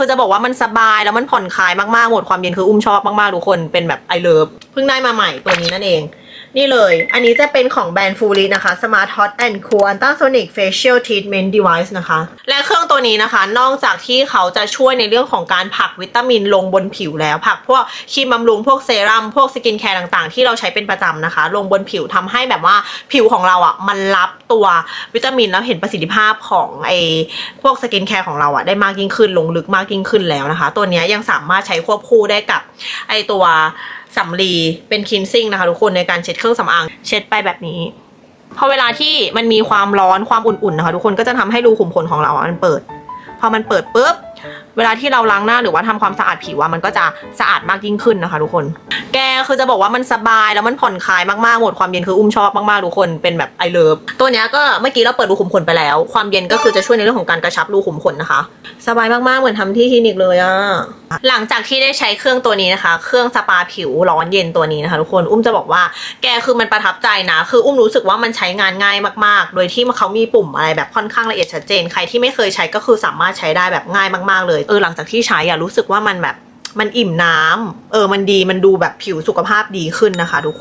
คือจะบอกว่ามันสบายแล้วมันผ่อนคลายมากๆหมดความเย็นคืออุ้มชอบมากๆทุกคนเป็นแบบไอเลิฟเพิ่งได้มาใหม่ตัวนี้นั่นเอง นี่เลย อันนี้จะเป็นของแบรนด์ฟูรินะคะ Smart Hot and Cool Ultrasonic Facial Treatment Device นะคะ และเครื่องตัวนี้นะคะ นอกจากที่เขาจะช่วยในเรื่องของการผักวิตามินลงบนผิวแล้ว ผักพวกครีมบำรุงพวกเซรั่มพวกสกินแคร์ต่างๆ ที่เราใช้เป็นประจำนะคะ ลงบนผิวทำให้แบบว่าผิวของเราอะ มันรับตัววิตามินแล้วเห็นประสิทธิภาพของไอพวกสกินแคร์ของเราอะได้มากยิ่งขึ้นลงลึกมากยิ่งขึ้นแล้วนะคะ ตัวนี้ยยังสามารถใช้ควบคู่ได้กับไอตัว สำลีเป็นคินซิ่งนะคะทุกคนในการเช็ดเครื่องสำอางเช็ดไปแบบนี้พอเวลาที่มันมีความร้อนความอุ่นๆนะคะทุกคนก็จะทำให้รูขุมขนของเรา มันเปิด พอมันเปิดปุ๊บ เวลาที่เราล้างหน้าหรือว่าทำความสะอาดผิวอะมันก็จะสะอาดมากยิ่งขึ้นนะคะ ทุกคน แกคือจะบอกว่ามันสบายแล้วมันผ่อนคลายมากๆหมดความเย็นคืออุ้มชอบมากๆทุกคนเป็นแบบไอเลิฟตัวเนี้ยก็เมื่อกี้เราเปิดรูขุมขนไปแล้ว ความเย็นก็คือจะช่วยในเรื่องของการกระชับรูขุมขนนะคะ สบายมากๆเหมือนทำที่คลินิกเลยอะหลังจากที่ได้ใช้เครื่องตัวนี้นะคะ เครื่องสปาผิวร้อนเย็นตัวนี้นะคะ ทุกคนอุ้มจะบอกว่า แกคือมันประทับใจนะ คืออุ้มรู้สึกว่ามันใช้งานง่ายมาก ๆ โดยที่เขามีปุ่มอะไรแบบค่อนข้างละเอียดชัดเจน ใครที่ไม่เคยใช้ก็คือสามารถใช้ได้แบบง่ายมากๆเลย เออหลังจากที่ใช้อะรู้สึกว่ามันแบบมันอิ่มน้ำเออมันดีมันดูแบบผิวสุขภาพดีขึ้นนะคะทุกคน